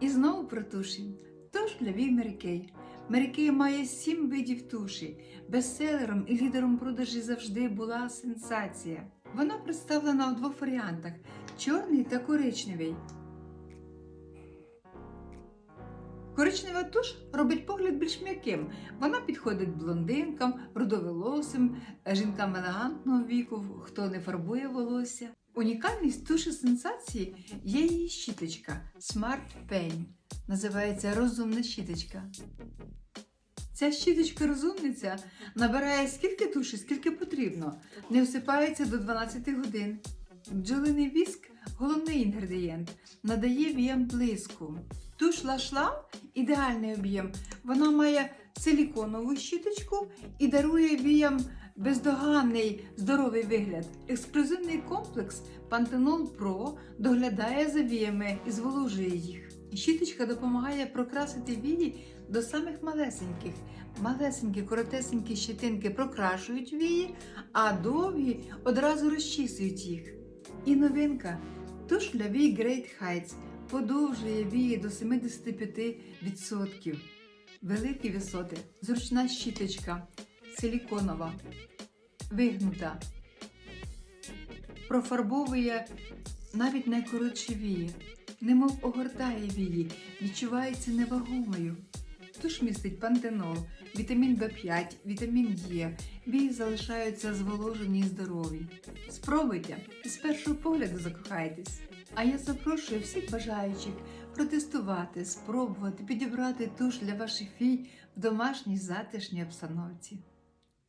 І знову про туші. Туш для Вій Mary Kay. Має сім видів туші. Бестселером і лідером продажі завжди була сенсація. Вона представлена у двох варіантах: чорний та коричневий. Коричнева туш робить погляд більш м'яким. Вона підходить блондинкам, рудоволосим, жінкам елегантного віку, хто не фарбує волосся. Унікальність туші сенсації є її щіточка Smart Pain. Називається розумна щіточка. Ця щіточка розумниця набирає скільки туші, скільки потрібно, не всипається до 12 годин. Бджолиний віск головний інгредієнт, надає віям блиску. Туш лашлам ідеальний об'єм. Вона має силіконову щіточку і дарує віям бездоганний здоровий вигляд. Ексклюзивний комплекс Panthenol Pro доглядає за віями і зволожує їх. Щіточка допомагає прокрасити вії до самих малесеньких. Малесенькі, коротесенькі щетинки прокрашують вії, а довгі одразу розчісують їх. І новинка туш для вій Great Heights подовжує вії до 75%. Великі висоти, зручна щіточка, силіконова, вигнута. Профарбовує навіть найкоротші вії, немов огортає вії, відчувається невагомою. Туш містить пантенол, вітамін В5, вітамін Е. Вії залишаються зволожені і здорові. Спробуйте і з першого погляду закохайтесь. А я запрошую всіх бажаючих протестувати, спробувати, підібрати туш для ваших фій в домашній затишній обстановці.